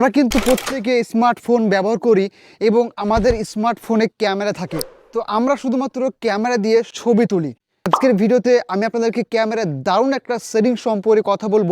আমরা কিন্তু প্রত্যেকে স্মার্টফোন ব্যবহার করি এবং আমাদের স্মার্টফোনে ক্যামেরা থাকে। তো আমরা শুধুমাত্র ক্যামেরা দিয়ে ছবি তুলি। আজকের ভিডিওতে আমি আপনাদেরকে ক্যামেরার দারুণ একটা সেটিং সম্পর্কে কথা বলব।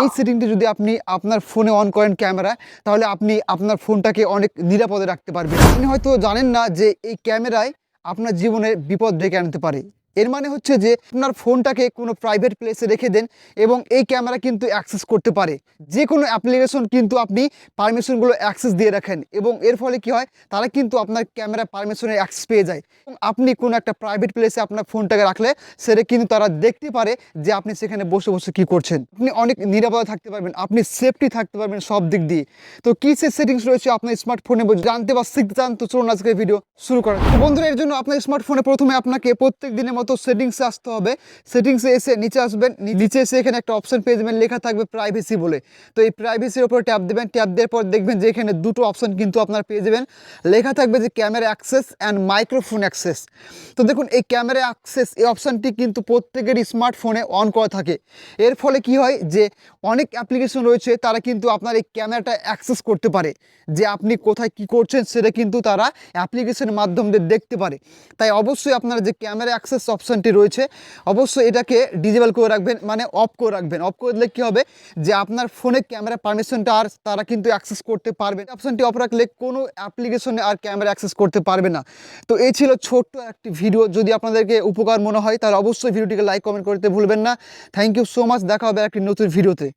এই সেটিংটি যদি আপনি আপনার ফোনে অন করেন ক্যামেরা, তাহলে আপনি আপনার ফোনটাকে অনেক নিরাপদে রাখতে পারবেন। আপনি হয়তো জানেন না যে এই ক্যামেরায় আপনার জীবনে বিপদ ডেকে আনতে পারে। এর মানে হচ্ছে যে আপনার ফোনটাকে কোনো প্রাইভেট প্লেসে রেখে দেন এবং এই ক্যামেরা কিন্তু অ্যাক্সেস করতে পারে। যে কোনো অ্যাপ্লিকেশন কিন্তু আপনি পারমিশনগুলো অ্যাক্সেস দিয়ে রাখেন এবং এর ফলে কি হয়? তারা কিন্তু আপনার ক্যামেরা পারমিশনের অ্যাক্সেস পেয়ে যায়। এবং আপনি কোনো একটা প্রাইভেট প্লেসে আপনার ফোনটাকে রাখলে সেটা কিন্তু তারা দেখতে পারে যে আপনি সেখানে বসে বসে কি করছেন। আপনি অনেক নিরাপদে থাকতে পারবেন, আপনি সেফটি থাকতে পারবেন সব দিক দিয়ে। তো কী সে সেটিংস রয়েছে আপনার স্মার্টফোনে জানতে বা শিখতে চান তো চলুন আজকের ভিডিও শুরু করেন বন্ধুরা, এর জন্য আপনার স্মার্টফোনে প্রথমে আপনাকে প্রত্যেক দিনের মতো সেটিংসে আসতে হবে। সেটিংসে এসে নিচে আসবেন, নিচে এসে এখানে একটা অপশন পেয়ে যাবেন, লেখা থাকবে প্রাইভেসি বলে। তো এই প্রাইভেসির উপর ট্যাপ দেবেন ট্যাপ দেওয়ার পর দেখবেন যে এখানে দুটো অপশন কিন্তু আপনার পেয়ে যাবেন। লেখা থাকবে যে camera access and microphone access তো দেখুন, এই ক্যামেরা অ্যাক্সেস এই অপশানটি কিন্তু প্রত্যেকের স্মার্টফোনে অন করা থাকে। এর ফলে কি হয় যে অনেক অ্যাপ্লিকেশন রয়েছে, তারা কিন্তু আপনার এই ক্যামেরাটা অ্যাক্সেস করতে পারে। যে আপনি কোথায় কি করছেন, সেটা কিন্তু তারা অ্যাপ্লিকেশনের মাধ্যমে দেখতে পারে। তাই অবশ্যই আপনার যে ক্যামেরা অ্যাক্সেস অপশানটি রয়েছে। অবশ্যই এটাকে ডিজেবল করে রাখবেন মানে অফ করে রাখবেন। অফ করে দিলে কী হবে? যে আপনার ফোনে ক্যামেরা পারমিশনটা আর তারা কিন্তু অ্যাক্সেস করতে পারবে অপশানটি অফ রাখলে কোনো অ্যাপ্লিকেশনে আর ক্যামেরা অ্যাক্সেস করতে পারবে না। তো এই ছিল ছোট্ট একটি ভিডিও যদি আপনাদেরকে উপকার মনে হয়, তাহলে অবশ্যই ভিডিওটিকে লাইক কমেন্ট করতে ভুলবেন না। থ্যাংক ইউ সো মাচ দেখা হবে একটি নতুন ভিডিওতে